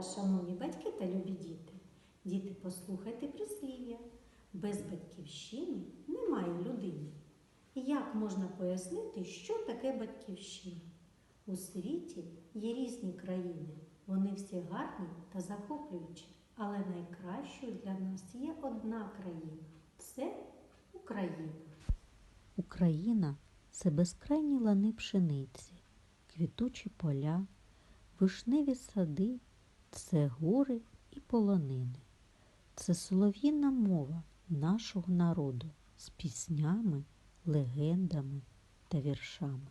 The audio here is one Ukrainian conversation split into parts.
шановні батьки та любі діти. Діти, послухайте прислів'я. Без батьківщини немає людини. Як можна пояснити, що таке батьківщина? У світі є різні країни. Вони всі гарні та захоплюючі, але найкращою для нас є одна країна це Україна. Україна це безкрайні лани пшениці, квітучі поля, вишневі сади, це гори і полонини. Це солов'їна мова нашого народу з піснями, легендами та віршами.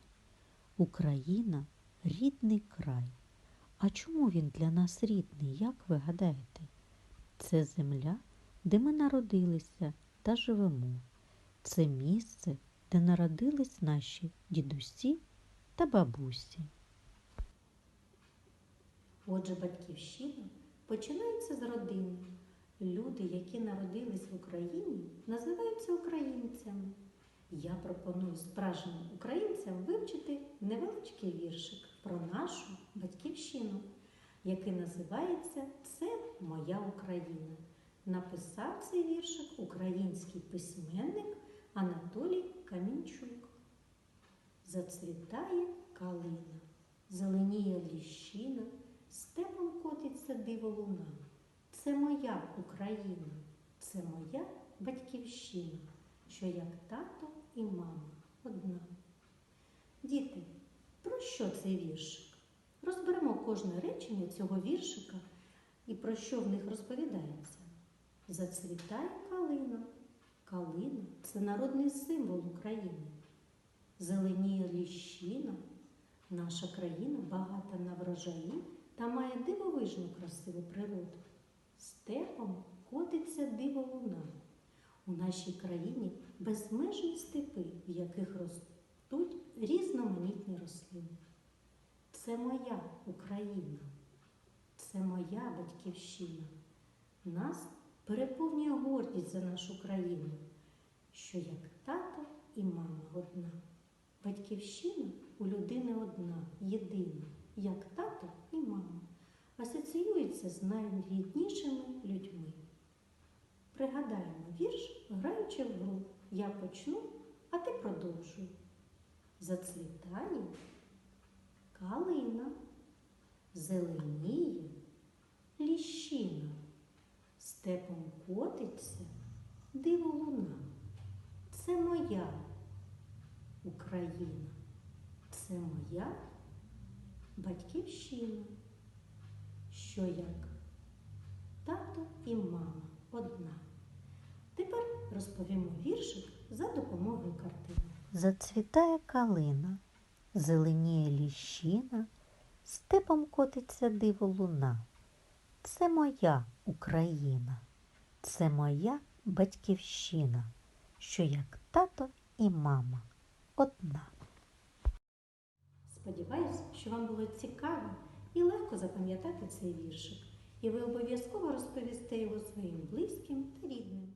Україна рідний край. А чому він для нас рідний, як ви гадаєте? Це земля, де ми народилися та живемо. Це місце, де народились наші дідусі та бабусі. Отже, батьківщина починається з родини. Люди, які народились в Україні, називаються українцями. Я пропоную справжнім українцям вивчити невеличкий віршик про нашу батьківщину, який називається Це моя Україна. Написав цей віршик український письменник Анатолій Камінчук. Зацвітає калина, зеленіє ліщина, степом котиться диво луна. Це моя Україна, це моя батьківщина, що як тато і мама одна. Діти, про що цей віршик? Розберемо кожне речення цього віршика і про що в них розповідається. Зацвітає калина. Калина це народний символ України. Зеленіє ліщина. Наша країна багата на врожаї та має дивовижну красиву природу. Степом котиться диво луна. У нашій країні безмежні степи, в яких ростуть різноманітні рослини. Це моя Україна, це моя батьківщина. Нас переповнює гордість за нашу країну, що як тато і мама одна. Батьківщина у людини одна, єдина, як тато і мама, асоціюється з найріднішими людьми. Пригадаємо вірш, граючи в гру. Я почну, а ти продовжуй. Зацвітає калина, зеленіє ліщина, степом котиться диво луна. Це моя Україна, це моя батьківщина, що як тато і мама одна. Тепер розповімо віршик за допомогою картини. Зацвітає калина, зеленіє ліщина, степом котиться диво луна. Це моя Україна, це моя батьківщина, що як тато і мама одна. Сподіваюсь, що вам було цікаво і легко запам'ятати цей віршик, і ви обов'язково розповісте його своїм близьким та рідним.